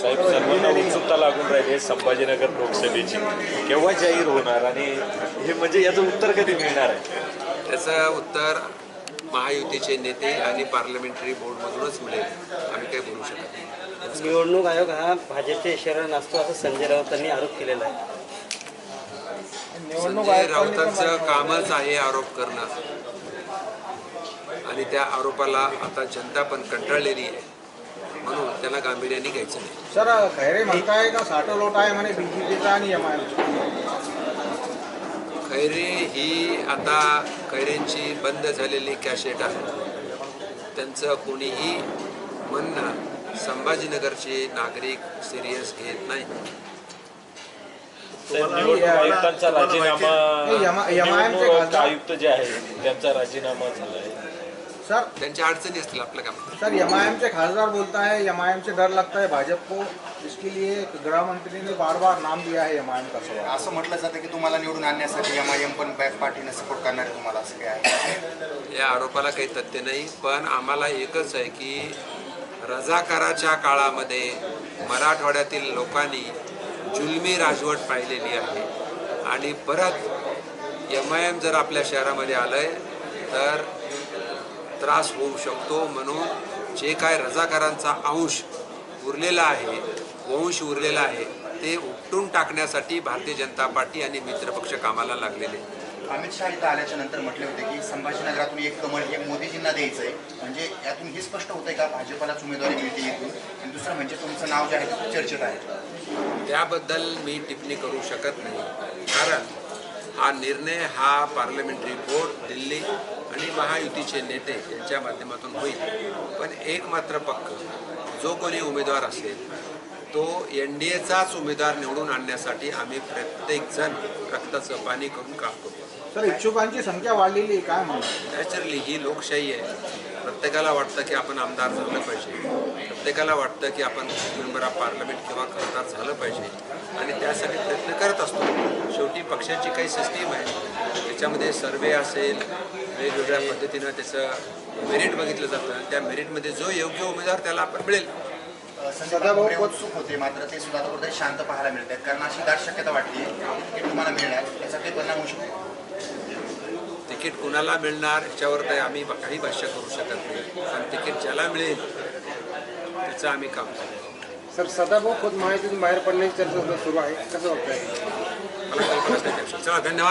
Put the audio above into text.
साहेब सर्वांना उत्सुकता लागून राहिली संभाजीनगर लोकसभेची. केव्हा जाहीर होणार आणि हे म्हणजे याचं उत्तर कधी मिळणार आहे? त्याचं उत्तर महायुतीचे नेते आणि पार्लमेंटरी बोर्डमधूनच मिळेल. आम्ही काही बोलू शकत नाही. निवडणूक आयोग हा भाजपच्या इशारा नसतो असं संजय राऊतांनी आरोप केलेला आहे. संजय राऊतांचं कामच आहे आरोप करणं. आणि त्या आरोपाला आता जनता पण कंटाळलेली आहे. म्हणून त्यांना गांभीर्याने घ्यायचं नाही. सर खैरे म्हणताय का साठो लोट आहे म्हणे बीजेपीचा आणि एम खैरे ही आता खैरेंची बंद झालेली कॅशेट आहे. त्यांचं कोणीही म्हणणं संभाजीनगरचे नागरिक सिरियस घेत नाही. साहेब, निवडणूक आयुक्तांचा राजीनामा निवडणूक आयुक्त जे आहे त्यांचा राजीनामा झाला आहे सर त्यांच्या अडचणी असतील आपलं काम सर एम आई एम के खासदार बोलता है एम आई एम से डर लगता है भाजपा को इसके लिए गृह मंत्री ने बार बार नाम दिया है एम आई एम का सवाल. असं म्हटलं जातं की तुम्हाला निवडून आणण्यासाठी एम आय एम पण बॅक पार्टीने सपोर्ट करणार आहे तुम्हाला असं काय आहे? या आरोपाला काही तथ्य नाही पण आम्हाला एकच आहे की रजाकाराच्या काळामध्ये मराठवाड्यातील लोकांनी जुलमी राजवट पाहिलेली आहे. आणि परत एम आय एम जर आपल्या शहरामध्ये आलंय तर त्रास होऊ शकतो म्हणून जे काय रजाकारांचा अंश उरलेला आहे वंश उरलेला आहे ते उपटून टाकण्यासाठी भारतीय जनता पार्टी आणि मित्रपक्ष कामाला लागलेले. अमित शहा इथं आल्याच्यानंतर म्हटले होते की संभाजीनगरातून एक कमळ हे मोदीजींना द्यायचं आहे म्हणजे यातून हे स्पष्ट होतंय का? भाजपलाच उमेदवारी मिळते इथून. आणि दुसरं म्हणजे तुमचं नाव जे आहे ते चर्चेत आहे. त्याबद्दल मी टिप्पणी करू शकत नाही. कारण हा निर्णय हा पार्लमेंटरी बोर्ड दिल्ली आणि महायुतीचे नेते यांच्या माध्यमातून होईल. पण एक मात्र पक्क जो कोणी उमेदवार असेल तो एन डी एचाच उमेदवार निवडून आणण्यासाठी आम्ही प्रत्येकजण रक्ताचं पाणी करून काम करू सर इच्छुकांची संख्या वाढलेली आहे काय म्हणतात नॅचरली ही लोकशाही आहे. प्रत्येकाला वाटतं की आपण आमदार झालं पाहिजे. प्रत्येकाला वाटतं की आपण मेंबर ऑफ पार्लमेंट किंवा खासदार झालं पाहिजे. आणि त्यासाठी प्रयत्न करत असतो. शेवटी पक्षाची काही सिस्टीम आहे. त्याच्यामध्ये सर्वे असेल वेगवेगळ्या पद्धतीनं त्याचं मेरिट बघितलं जातं. आणि त्या मेरिटमध्ये जो योग्य उमेदवार त्याला आपण मिळेल. उत्सुक होते. मात्र ते सुद्धा शांत पाहायला मिळत आहेत कारण अशी दाट शक्यता वाटते की तुम्हाला मिळणार. काही परिणाम होऊ शकतो. तिकीट कुणाला मिळणार याच्यावर काही आम्ही काही भाष्य करू शकत नाही. पण तिकीट ज्याला मिळेल त्याचं आम्ही काम करू. सर सदाभाऊ खोत महायुतीतून बाहेर पडण्याची चर्चा सुरू आहे. कसं वाटतंय मला कल्पनाच नाही चला धन्यवाद.